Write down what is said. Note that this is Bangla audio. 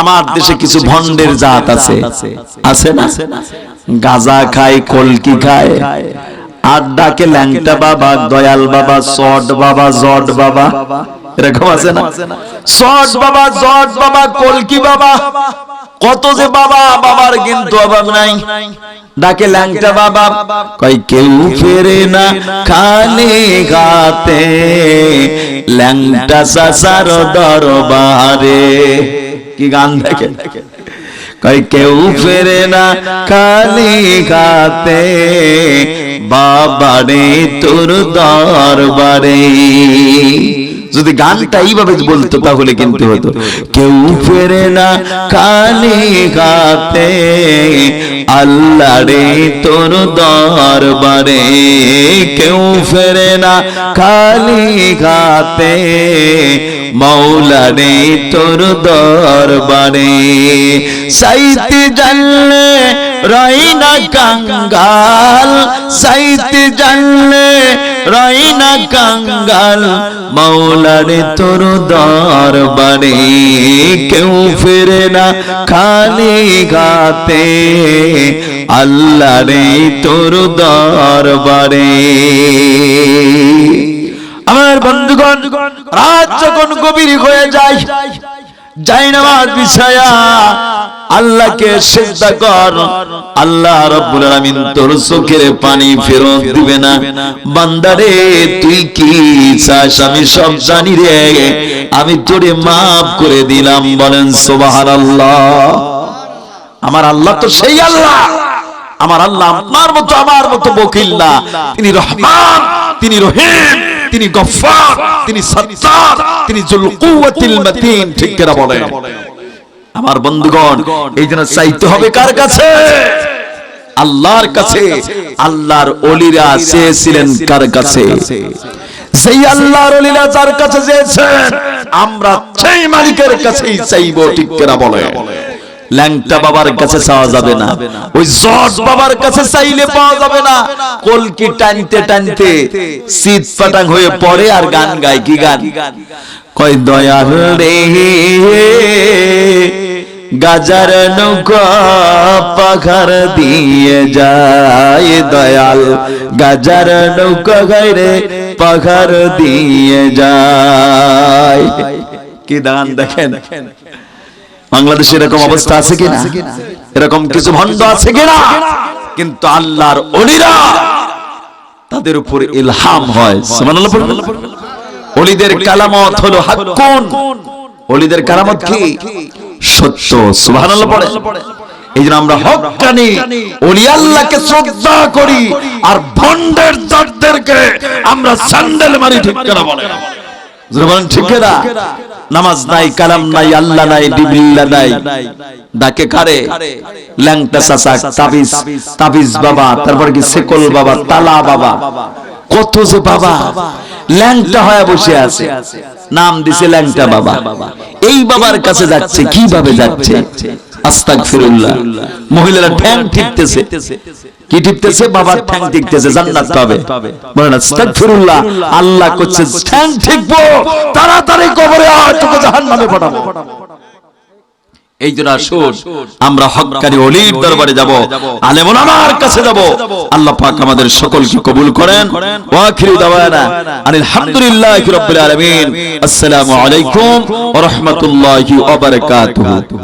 আমার দেশে কিছু ভন্ডের জাত আছে। আছে। না? গাজা খায় কলকি খায়। আর ডাকে ল্যাংটা বাবা দয়াল বাবা সট বাবা জট বাবা। এরকম আছে না? সট বাবা জট বাবা কলকি বাবা। কত যে বাবা, বাবার কিন্তু অভাব নাই। ডাকে ল্যাংটা বাবা কই কেউ ফেরে না খালি গাতে ল্যাংটা সাসার দরবারে। কি গান দেখে কই কেউ ফেরে না খালি গাতে বাবারে তোর দরবারে। যদি গানটা এইভাবে বলতো তাহলে কিন্তু হতো। কেউ ফেরে না কালি গাতে। আল্লাহ রে তোর দরবারে। কেউ ফেরে না কালি গাতে। মৌলা রে তোর দরবারে। সাইতে জানলে রাইনা কাঙ্গাল। সাইতে জানলে রাইনা কাঙ্গাল মৌলারে তোর দরবারে কেউ ফেরে না, খালি গাতে আল্লাহ রে তোর দরবারে। আমার বন্ধুগণ, রাত যখন গভীর হয়ে যায় যাই নামাজ বিছায়া আল্লাহকে সিজদা কর। আল্লাহ রাব্বুল আলামিন তোর চোখের পানি ফেরত দিবে না। বান্দারে, তুই কি চাস? আমি সব জানি রে। আমি তোরে maaf করে দিলাম, বলেন সুবহানাল্লাহ। আমার আল্লাহ তো সেই আল্লাহ। আমার আল্লাহ আপনার মতো, আমার মতো বকিল না। তিনি রহমান, তিনি রহিম। তিনি গফফার তিনি সত্তার তিনি জুল কুওয়াতিল মাতিন ঠিক করে বলেন? আমার বন্ধুগণ এই জন্য চাইতে হবে কার কাছে? আল্লাহর কাছে আল্লাহর ওলিরা চেয়েছিলেন কার কাছে? সেই আল্লাহর ওলিরা যার কাছে চেয়েছেন আমরা সেই মালিকের কাছেই চাইব ঠিক করে বলে ল্যাংটা বাবার কাছে চাওয়া যাবে না। ওই জট বাবার কাছে চাইলে পাওয়া যাবে না। কলকি টানতে টানতে শীত পাটাং হয়ে পড়ে আর গান গায়। কি গান? কয় দয়াল রে গাজার নৌকা দিয়ে যায় দয়াল। গাজার নৌকা গাইরে পাখার দিয়ে যায়। কি দান দেখেন? বাংলাদেশে এরকম অবস্থা আছে কিনা? এরকম কিছু ভণ্ড আছে কিনা? কিন্তু আল্লাহর অলিরা তাদের উপর ইলহাম হয়। সুবহানাল্লাহ? অলিদের কালামত হলো হাক্কুন। অলিদের কালামত কি? সত্য। সুবহানাল্লাহ পড়ে। এই জন্য আমরা হক্কানি অলি আল্লাহকে শ্রদ্ধা করি আর ভণ্ডের জাতদেরকে আমরা স্যান্ডেল মারি ঠিক করে বলে? যারা বলেন ঠিক না নামাজ নাই কালাম নাই আল্লাহ নাই ডিবিল্লা নাই ডাকে কারে? ল্যাংটা চাচা তাবিজ তাবিজ বাবা তারপর কি সেকল বাবা তালা বাবা। কত যে বাবা। ল্যাংটা হয়ে বসে আছে। নাম দিছে ল্যাংটা বাবা। এই বাবার কাছে যাচ্ছে কীভাবে যাচ্ছে? আস্তাগফিরুল্লাহ। মহিলারা ঠ্যাং ঠিকতেছে কি ঠিকতেছে বাবার ঠ্যাং ঠিকতেছে জান্নাত পাবে। বলেন আস্তাগফিরুল্লাহ। আল্লাহ করছে ঠ্যাং ঠিকবো তাড়াতাড়ি কবরে আয় তোকে জাহান্নামে পাঠাবো। এই জন্য আসুন আমরা হক্কানি অলির দরবারে যাব। আলেম ওলামার কাছে যাব। আল্লাহ পাক আমাদের সকলকে কবুল করেন। ওয়া আখিরু দাওয়ানা আনিল রাব্বিল আলামিন। আসসালামু আলাইকুম ওয়া রাহমাতুল্লাহি ওয়া বারাকাতুহু।